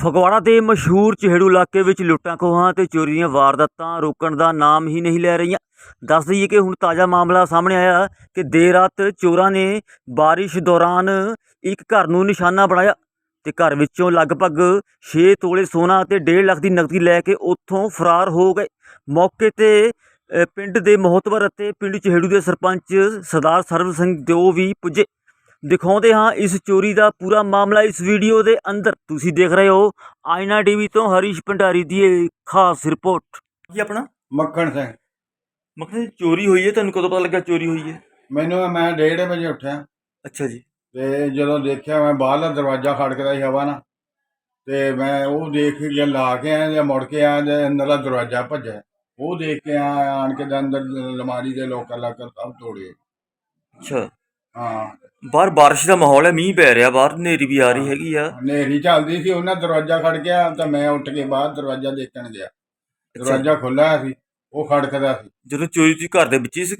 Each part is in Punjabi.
ਫਗਵਾੜਾ ਦੇ ਮਸ਼ਹੂਰ ਚਿਹੜੂ ਇਲਾਕੇ ਵਿੱਚ ਲੁੱਟਾਂ ਖੋਹਾਂ ਤੇ ਚੋਰੀ ਦੀਆਂ ਵਾਰਦਾਤਾਂ ਰੋਕਣ ਦਾ ਨਾਮ ਹੀ ਨਹੀਂ ਲੈ ਰਹੀਆਂ। ਦੱਸ ਦਈਏ ਕਿ ਹੁਣ ਤਾਜ਼ਾ ਮਾਮਲਾ ਸਾਹਮਣੇ ਆਇਆ ਕਿ ਦੇਰ ਰਾਤ ਚੋਰਾਂ ਨੇ ਬਾਰਿਸ਼ ਦੌਰਾਨ ਇੱਕ ਘਰ ਨੂੰ ਨਿਸ਼ਾਨਾ ਬਣਾਇਆ ਤੇ ਘਰ ਵਿੱਚੋਂ ਲਗਭਗ 6 ਤੋਲੇ ਸੋਨਾ ਅਤੇ 1.5 ਲੱਖ ਦੀ ਨਕਦੀ ਲੈ ਕੇ ਉੱਥੋਂ ਫਰਾਰ ਹੋ ਗਏ। ਮੌਕੇ ਤੇ ਪਿੰਡ ਦੇ ਮੋਹਤਵਰ ਅਤੇ ਪਿੰਡ ਚਿਹੜੂ ਦੇ ਸਰਪੰਚ ਸਰਦਾਰ ਸਰਵ ਸਿੰਘ ਦਿਓ ਵੀ ਪੁੱਜੇ। ਦਿਖਾਉਂਦੇ ਹਾਂ ਇਸ ਚੋਰੀ ਦਾ ਪੂਰਾ ਮਾਮਲਾ ਇਸ ਵੀਡੀਓ ਦੇ ਅੰਦਰ। ਤੁਸੀਂ ਦੇਖ ਰਹੇ ਹੋ ਆਇਨਾ ਟੀਵੀ ਤੋਂ ਹਰੀਸ਼ ਭੰਡਾਰੀ ਦੀ ਇਹ ਖਾਸ ਰਿਪੋਰਟ। ਕੀ ਆਪਣਾ? ਮੱਖਣ ਸਿੰਘ। ਮਤਲਬ ਚੋਰੀ ਹੋਈ ਹੈ? ਤੁਹਾਨੂੰ ਕਦੋਂ ਪਤਾ ਲੱਗਾ ਚੋਰੀ ਹੋਈ ਹੈ? ਮੈਨੂੰ ਮੈਂ 1:30 ਵਜੇ ਉੱਠਿਆ। ਅੱਛਾ ਜੀ। ਤੇ ਜਦੋਂ ਦੇਖਿਆ ਮੈਂ ਬਾਹਰਲਾ ਦਰਵਾਜ਼ਾ ਖੜਕਦਾ ਸੀ ਹਵਾ ਨਾਲ ਤੇ ਮੈਂ ਉਹ ਦੇਖ ਕੇ ਲਾ ਕੇ ਆਇਆ ਜਾਂ ਮੁੜ ਕੇ ਆਇਆ ਤੇ ਅੰਦਰਲਾ ਦਰਵਾਜ਼ਾ ਭੱਜਿਆ। ਉਹ ਦੇਖ ਕੇ ਆਇਆ ਆਣ ਕੇ ਤੇ ਅੰਦਰ ਅਲਮਾਰੀ ਦੇ ਲੋਕਰ ਲਾਕਰ ਸਭ ਤੋੜੇ। ਅੱਛਾ। ਹਾਂ। ਬਾਹਰ ਬਾਰਿਸ਼ ਦਾ ਮਾਹੌਲ ਹੈ ਮੀਂਹ ਪੈ ਰਿਹਾ ਬਾਹਰ ਹਨੇਰੀ ਵੀ ਆ ਰਹੀ ਹੈਗੀ ਆ। ਹਨੇਰੀ ਚੱਲਦੀ ਸੀ ਉਹਨਾਂ ਦਰਵਾਜ਼ਾ ਖੜ ਗਿਆ ਤਾਂ ਮੈਂ ਉੱਠ ਕੇ ਬਾਹਰ ਦਰਵਾਜ਼ਾ ਦੇਖਣ ਗਿਆ। ਦਰਵਾਜ਼ਾ ਖੁੱਲਾ ਸੀ ਉਹ ਖੜਕਦਾ ਸੀ। ਜਦੋਂ ਚੋਰੀ ਤੁਸੀਂ ਘਰ ਦੇ ਵਿੱਚ ਹੀ ਸੀ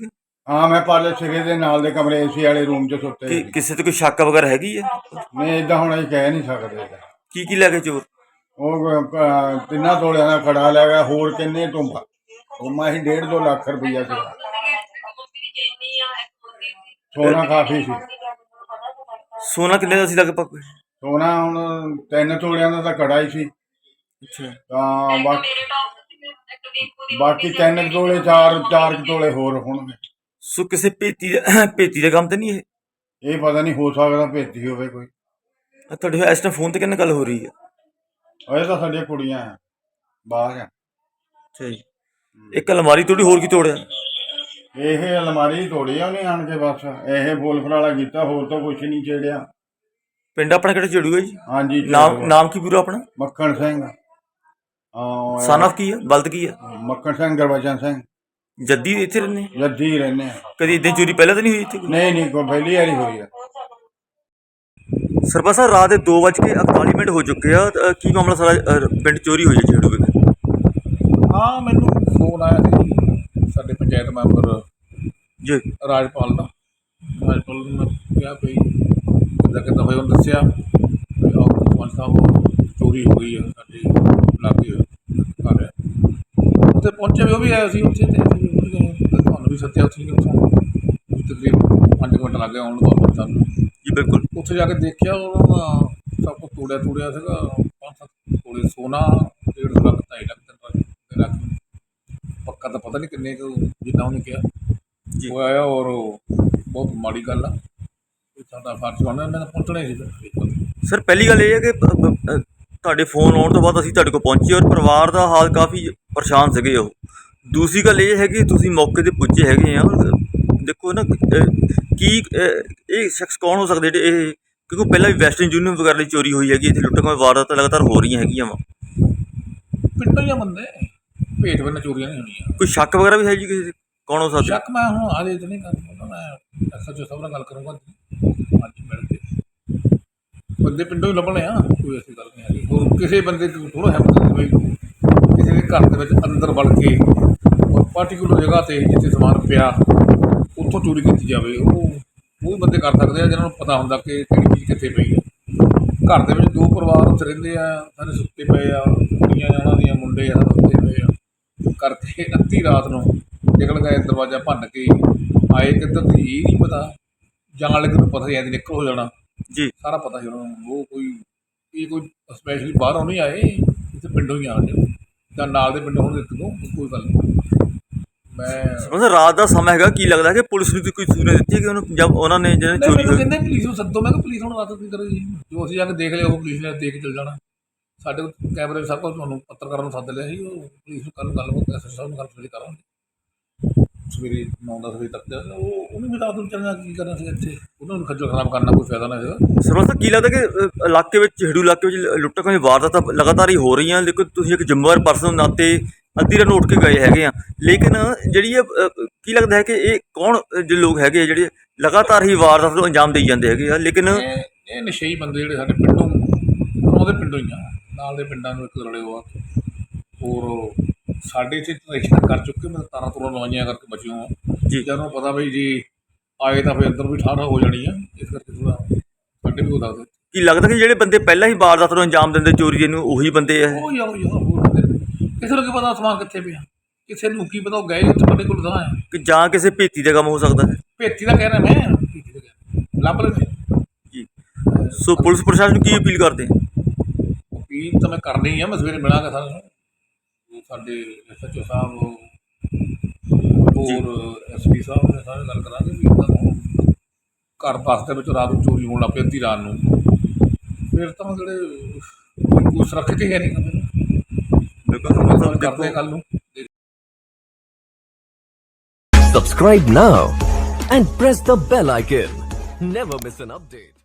ਹਾਂ ਮੈਂ ਪਾਲੇ ਸਿਰੇ ਦੇ ਨਾਲ ਦੇ ਕਮਰੇ ਏਸੀ ਵਾਲੇ ਰੂਮ 'ਚ ਸੁੱਤੇ ਕਿ ਸੀ ਕਿਸੇ ਤੇ ਕੋਈ ਸ਼ੱਕ ਵਗੈਰਾ ਹੈਗੀ ਹੈ ਨਹੀਂ ਇਦਾਂ ਹੁਣ ਅਸੀਂ ਕਹਿ ਨਹੀਂ ਸਕਦੇ। ਕੀ ਕੀ ਲੈ ਕੇ ਚੋਰ? ਉਹ ਅਹ, ਤਿੰਨਾਂ ਤੋਲਿਆਂ ਦਾ ਖੜਾ ਲੈ ਗਿਆ ਹੋਰ ਕਿੰਨੇ ਟੁੰਬਾ ਟੁੰਬਾ ਹੀ 1.5 2 ਲੱਖ ਰੁਪਈਆ ਸੀ ਸੋਨਾ ਕਾਫੀ ਸੀ। ਸੋਨਾ ਕਿੰਨੇ ਦਾ ਸੀ ਲਗਭਗ? ਸੋਨਾ ਹੁਣ ਤਿੰਨ ਤੋਲਿਆਂ ਦਾ ਤਾਂ ਕੜਾ ਹੀ ਸੀ। ਅੱਛਾ। ਤਾਂ ਬਾਕੀ ਬਾਕੀ ਤਿੰਨ ਕੁ ਤੋਲੇ ਚਾਰ ਚਾਰ ਕੁ ਤੋਲੇ ਹੋਰ ਹੋਣਗੇ ਸੋ ਕਿਸੇ ਭੇਤੀ ਦਾ ਭੇਤੀ ਦਾ ਕੰਮ ਤੇ ਨਹੀਂ ਇਹ? ਇਹ ਪਤਾ ਨਹੀਂ ਹੋ ਸਕਦਾ ਭੇਤੀ ਹੋਵੇ ਕੋਈ। ਆਹ ਤੁਹਾਡੇ ਇਸ ਟਾਈਮ ਫੋਨ ਤੇ ਕਿੰਨੇ ਗੱਲ ਹੋ ਰਹੀ ਹੈ? ਉਹ ਤਾਂ ਸਾਡੀਆਂ ਕੁੜੀਆਂ ਆ ਬਾਹਰ ਆ ਅੱਛਾ ਜੀ। ਇੱਕ ਅਲਮਾਰੀ ਤੋੜੀ ਹੋਰ ਕੀ ਤੋੜਿਆ? ਇਹ ਅਲਮਾਰੀ ਤੋੜੀ ਆ ਉਹਨੇ ਆਣ ਕੇ ਬਸ ਇਹ ਫੁੱਲ ਫਰਾਲਾ ਕੀਤਾ ਹੋਰ ਤਾਂ ਕੁਝ ਨਹੀਂ ਛੇੜਿਆ ਪਿੰਡ ਆਪਣਾ ਕਿਹੜਾ ਚੜੂਗਾ ਜੀ? ਹਾਂਜੀ ਨਾਮ ਨਾਮ ਕੀ ਪੂਰਾ ਆਪਣਾ? ਮੱਖਣ ਸਿੰਘ। ਹਾਂ ਸਨ ਕੀ ਹੈ ਬਲਦ ਕੀ ਹੈ ਮੱਖਣ ਸਿੰਘ ਗੁਰਬਚਨ ਸਿੰਘ। ਜੱਦੀ ਇੱਥੇ ਰਹਿੰਦੇ? ਜੱਦੀ ਰਹਿੰਦੇ ਆ। ਕਦੀ ਇਦਾਂ ਚੋਰੀ ਪਹਿਲਾਂ ਤਾਂ ਨਹੀਂ ਹੋਈ ਇੱਥੇ ਕੋਈ? ਨਹੀਂ ਨਹੀਂ ਕੋਈ ਪਹਿਲੀ ਵਾਰੀ ਹੋਈ ਆ। ਸਰਪੰਚ ਸਾਹਿਬ ਰਾਤ ਦੇ 2:41 ਮਿੰਟ ਹੋ ਚੁੱਕੇ ਆ। ਤਾਂ ਕੀ ਮਾਮਲਾ ਸਾਰਾ ਅ, ਪਿੰਡ ਚੋਰੀ ਹੋਈ ਹੈ ਛੇੜੂ ਵਿਖੇ? ਹਾਂ ਮੈਨੂੰ ਫੋਨ ਆਇਆ ਸੀ। ਸਾਡੇ ਪੰਚਾਇਤ ਮੈਂਬਰ ਜੀ। ਰਾਜਪਾਲ ਦਾ। ਰਾਜਪਾਲ ਨੂੰ ਮੈਂ ਕਿਹਾ ਵੀ ਕਿੱਦਾਂ ਕਿੱਦਾਂ ਹੋਇਆ ਉਹਨੇ ਦੱਸਿਆ ਵੀ ਆਹ ਸਰਪੰਚ ਸਾਹਿਬ ਚੋਰੀ ਹੋ ਗਈ ਹੈ ਸਾਡੇ ਇਲਾਕੇ ਘਰ ਹੈ। ਉੱਥੇ ਪਹੁੰਚੇ ਵੀ ਉਹ ਵੀ ਆਇਆ ਸੀ ਉੱਥੇ ਤੇ ਅਸੀਂ ਉੱਥੇ ਗਏ। ਤੇ ਤੁਹਾਨੂੰ ਵੀ ਸੱਤਿਆ ਉੱਥੇ ਉੱਥੋਂ ਤਕਰੀਬਨ 5 ਮਿੰਟ ਲੱਗ ਆਉਣ ਤੋਂ ਸਾਨੂੰ ਜੀ ਬਿਲਕੁਲ। ਉੱਥੇ ਜਾ ਕੇ ਦੇਖਿਆ ਉਹਨਾਂ ਦਾ ਸਭ ਕੁਝ ਤੋੜਿਆ ਤੋੜਿਆ ਸੀਗਾ। ਪੰਜ ਸੱਤ ਤੋੜੇ ਸੋਨਾ ਡੇਢ ਲੱਖ ਢਾਈ ਲੱਖ ਲੱਖ ਤਾਂ ਪਤਾ ਨਹੀਂ ਕਿੰਨੇ ਕੁ ਜਿੰਨਾ ਉਹਨੇ ਕਿਹਾ। ਜੀ। ਉਹ ਆਇਆ ਔਰ ਉਹ ਬਹੁਤ ਮਾੜੀ ਗੱਲ ਆ। ਇਹ ਸਾਡਾ ਫਰਜ਼ ਬਣਦਾ ਇਹਨਾਂ ਦਾ ਪਹੁੰਚਣਾ ਹੀ ਸੀ ਸਰ ਪਹਿਲੀ ਗੱਲ ਇਹ ਹੈ ਕਿ ਅ, ਤੁਹਾਡੇ ਫੋਨ ਆਉਣ ਤੋਂ ਬਾਅਦ ਅਸੀਂ ਤੁਹਾਡੇ ਕੋਲ ਪਹੁੰਚੇ ਔਰ ਪਰਿਵਾਰ ਦਾ ਹਾਲ ਕਾਫੀ ਪਰੇਸ਼ਾਨ ਸੀਗੇ ਉਹ। ਦੂਸਰੀ ਗੱਲ ਇਹ ਹੈ ਕਿ ਤੁਸੀਂ ਮੌਕੇ ਤੇ ਪੁੱਜੇ ਹੈਗੇ ਆ। ਔਰ ਦੇਖੋ ਨਾ ਅ, ਕੀ ਅ, ਇਹ ਸ਼ਖਸ ਕੌਣ ਹੋ ਸਕਦੇ ਜਿਹੜੇ ਇਹ ਕਿਉਂਕਿ ਪਹਿਲਾਂ ਵੀ ਵੈਸਟਰਨ ਯੂਨੀਅਨ ਵਗੈਰਾ ਦੀ ਚੋਰੀ ਹੋਈ ਹੈਗੀ ਇੱਥੇ ਲੁੱਟਾਂ ਖੋਹਾਂ ਵਾਰਦਾਤਾਂ ਲਗਾਤਾਰ ਹੋ ਰਹੀਆਂ ਹੈਗੀਆਂ ਵਾ। ਪਿੰਡੋਂ ਹੀ ਆ ਬੰਦੇ। ਭੇਟ ਬੰਨੇ ਚੋਰੀਆਂ ਨਹੀਂ ਹੋਣੀਆਂ। ਕੋਈ ਸ਼ੱਕ ਵਗੈਰਾ ਵੀ ਹੈ ਜੀ ਕਿਸੇ ਤੇ? ਕੌਣ ਹੋ ਸਕਦਾ ਸ਼ੱਕ ਮੈਂ ਹੁਣ ਆਲੇ ਤੇ ਨਹੀਂ ਕਰਦਾ ਮੈਂ ਐਸਐਚਓ ਸਾਹਿਬ ਨਾਲ ਗੱਲ ਕਰੂੰਗਾ। ਅੱਜ ਮਿਲ ਕੇ। ਬੰਦੇ ਪਿੰਡੋਂ ਹੀ ਲੱਭਣੇ ਆ ਕੋਈ ਐਸੀ ਗੱਲ ਨਹੀਂ ਹੈਗੀ। ਹੋਰ ਕਿਸੇ ਬੰਦੇ ਤੋਂ ਥੋੜਾ ਹਿੰਮਤ ਨਹੀਂ ਕਿਸੇ ਦੇ ਘਰ ਦੇ ਵਿੱਚ ਅੰਦਰ ਵੜ ਕੇ ਔਰ ਪਾਰਟਿਕੂਲਰ ਜਗ੍ਹਾ ਤੇ ਜਿੱਥੇ ਸਮਾਨ ਪਿਆ ਉੱਥੋਂ ਚੋਰੀ ਕੀਤੀ ਜਾਵੇ। ਉਹ ਉਹ ਬੰਦੇ ਕਰ ਸਕਦੇ ਆ ਜਿਹਨਾਂ ਨੂੰ ਪਤਾ ਹੁੰਦਾ ਕਿ ਕਿਹੜੀ ਚੀਜ਼ ਕਿੱਥੇ ਪਈ ਹੈ ਘਰ ਦੇ ਵਿੱਚ ਦੋ ਪਰਿਵਾਰ ਉੱਥੇ ਰਹਿੰਦੇ ਆ ਸਾਰੇ ਸੁੱਤੇ ਪਏ ਆ ਕੁੜੀਆਂ ਆ ਉਹਨਾਂ ਦੀਆਂ ਮੁੰਡੇ ਆ ਸੁੱਤੇ ਪਏ ਆ। ਕਰਕੇ ਅੱਧੀ ਰਾਤ ਨੂੰ। ਨਿਕਲ ਗਏ ਦਰਵਾਜ਼ਾ ਭੰਨ ਕੇ। ਆਏ ਕਿੱਧਰ ਦੀ ਇਹ ਨਹੀਂ ਪਤਾ। ਜਾਣ ਲੱਗੇ ਨੂੰ ਪਤਾ ਹੀ ਐਂ ਨਿਕਲ ਹੋ ਜਾਣਾ। ਜੀ। ਸਾਰਾ ਪਤਾ ਸੀ ਉਹਨਾਂ ਨੂੰ। ਉਹ ਕੋਈ ਇਹ ਕੋਈ ਸਪੈਸ਼ਲੀ ਬਾਹਰੋਂ ਨਹੀਂ ਆਏ ਇੱਥੇ ਪਿੰਡੋਂ ਹੀ ਆਣ ਦੇ ਜਾਂ ਨਾਲ ਦੇ ਪਿੰਡੋਂ ਹੁਣ ਇੱਕ ਦੋ ਕੋਈ ਗੱਲ ਨਹੀਂ। ਮੈਂ ਸਾਹਿਬ, ਰਾਤ ਦਾ ਸਮਾਂ ਹੈਗਾ ਕੀ ਲੱਗਦਾ ਕਿ ਪੁਲਿਸ ਨੂੰ ਕੋਈ ਸੂਚਨਾ ਦਿੱਤੀ ਹੈ ਕਿ ਉਹਨੂੰ ਜਦ ਉਹਨਾਂ ਨੇ ਨਹੀਂ ਚੋਰੀ ਮੈਨੂੰ ਹੋਈ? ਕਹਿੰਦੇ ਪੁਲਿਸ ਨੂੰ ਸੱਦੋ। ਮੈਂ ਕਿਹਾ ਪੁਲਿਸ ਹੁਣ ਰਾਤ ਕੀ ਕਰੇ ਜੀ ਜੋ ਅਸੀਂ ਜਾ ਕੇ ਦੇਖ ਲਿਆ ਉਹ ਪੁਲਿਸ ਨੇ ਦੇਖ ਕੇ ਚਲ ਜਾਣਾ। ਸਾਡੇ ਕੋਲ ਕੈਮਰੇ ਸਭ ਕੁਝ ਤੁਹਾਨੂੰ ਪੱਤਰਕਾਰਾਂ ਨੂੰ ਸੱਦ ਲਿਆ ਸੀ ਉਹ ਪੁਲਿਸ ਨੂੰ ਕੱਲ ਗੱਲ ਐਸਐਸ ਸਾਹਿਬ ਨਾਲ ਗੱਲ ਸਵੇਰੇ ਕਰਾਂਗੇ। ਸਵੇਰੇ 9-10 ਵਜੇ ਤੱਕ ਉਹ ਉਹਨੂੰ ਵੀ ਰਾਤ ਨੂੰ ਚੱਲਣਾ ਕੀ ਕਰਨਾ ਸੀ ਇੱਥੇ? ਉਹਨਾਂ ਨੂੰ ਖੱਜਲ ਖਰਾਬ ਕਰਨਾ ਕੋਈ ਫਾਇਦਾ ਨਾ ਸੀਗਾ ਸਰਪੰਚ ਸਾਹਿਬ ਕੀ ਲੱਗਦਾ ਕਿ ਅ, ਇਲਾਕੇ ਵਿੱਚ ਝੇੜੂ ਇਲਾਕੇ ਵਿੱਚ ਲੁੱਟਾਂ ਖੋਹਾਂ ਦੀ ਵਾਰਦਾਤਾਂ ਲਗਾਤਾਰ ਹੀ ਹੋ ਰਹੀਆਂ ਲੇਕਿਨ ਤੁਸੀਂ ਇੱਕ ਜ਼ਿੰਮੇਵਾਰ ਪਰਸਨ ਨਾਤੇ ਅੱਧੀ ਰਾਤ ਨੂੰ ਉੱਠ ਕੇ ਗਏ ਹੈਗੇ ਆ। ਲੇਕਿਨ ਜਿਹੜੀ ਇਹ ਅ, ਕੀ ਲੱਗਦਾ ਹੈ ਕਿ ਇਹ ਕੌਣ ਅ, ਜਿਹੜੇ ਲੋਕ ਹੈਗੇ ਆ ਜਿਹੜੇ ਲਗਾਤਾਰ ਹੀ ਵਾਰਦਾਤ ਨੂੰ ਅੰਜਾਮ ਦੇਈ ਜਾਂਦੇ ਹੈਗੇ ਆ ਲੇਕਿਨ ਇਹ ਇਹ ਨਸ਼ਈ ਬੰਦੇ ਜਿਹੜੇ ਸਾਡੇ ਪਿੰਡੋਂ ਉਹਦੇ ਪਿੰਡੋਂ ਹੀ ਆ। ਨਾਲ ਦੇ ਪਿੰਡਾਂ ਨੂੰ ਇੱਕ ਰਲੇ ਹੋ ਹੋਰ ਸਾਡੇ ਇੱਥੇ ਰਜਿਸਟਰ ਕਰ ਚੁੱਕੇ ਮੈਂ ਤਾਰਾਂ ਤੁਰਾਂ ਲਵਾਈਆਂ ਕਰਕੇ ਬਚਿਓ ਆ ਜੀ। ਜਦੋਂ ਨੂੰ ਪਤਾ ਵੀ ਜੀ ਆਏ ਤਾਂ ਫਿਰ ਅੰਦਰ ਵੀ ਠਾਠਾ ਹੋ ਜਾਣੀ ਆ। ਇਸ ਕਰਕੇ ਥੋੜਾ ਸਾਡੇ ਵੀ ਹੋ ਸਕਦਾ ਕੀ ਲੱਗਦਾ ਕਿ ਜਿਹੜੇ ਬੰਦੇ ਪਹਿਲਾਂ ਹੀ ਵਾਰਦਾਤ ਨੂੰ ਅੰਜਾਮ ਦਿੰਦੇ ਚੋਰੀ ਨੂੰ ਉਹੀ ਬੰਦੇ ਆ? ਉਹ ਯਾਰ ਯਾਰ ਹੋਰ ਬੰਦੇ। ਕਿਸੇ ਨੂੰ ਕੀ ਪਤਾ ਸਮਾਨ ਕਿੱਥੇ ਪਿਆ। ਕਿਸੇ ਨੂੰ ਕੀ ਪਤਾ ਉਹ ਗਏ ਉੱਥੇ ਤੁਹਾਡੇ ਕੋਲ ਤਾਂ ਹੈ ਕਿ ਜਾਂ ਕਿਸੇ ਭੇਤੀ ਦਾ ਕੰਮ ਹੋ ਸਕਦਾ ਹੈ? ਭੇਤੀ ਦਾ ਕਹਿ ਰਿਹਾ ਮੈਂ ਭੇਤੀ ਦਾ। ਲੱਭ ਲੈਂਦੇ। ਜੀ। ਸੋ ਪੁਲਿਸ ਪ੍ਰਸ਼ਾਸਨ ਨੂੰ ਕੀ ਅਪੀਲ ਕਰਦੇ ਆ? ਅਪੀਲ ਤਾਂ ਮੈਂ ਕਰਨੀ ਹੀ ਆ ਮੈਂ ਸਵੇਰੇ ਮਿਲਾਂਗਾ ਸਾਰਿਆਂ ਨੂੰ। ਸਾਡੇ ਐਸਐਚਓ ਸਾਹਿਬ ਹੋਰ ਐਸਪੀ ਸਾਹਿਬ ਨੇ ਸਾਰੇ ਗੱਲ ਕਰਾਂਗੇ ਵੀ ਨੂੰ ਘਰ ਬੱਸ ਦੇ ਵਿੱਚ ਰਾਤ ਨੂੰ ਚੋਰੀ ਹੋਣ ਲੱਗ ਪਈ ਅੱਧੀ ਰਾਤ ਨੂੰ। ਫਿਰ ਤਾਂ ਜਿਹੜੇ ਕੋਈ ਸੁਰੱਖਿਅਤ ਹੀ ਹੈ ਨਹੀਂ ਕਦੇ ਬਿਲਕੁਲ ਕਰਦੇ ਕੱਲ ਨੂੰ। Subscribe now and press the bell icon. Never miss an update.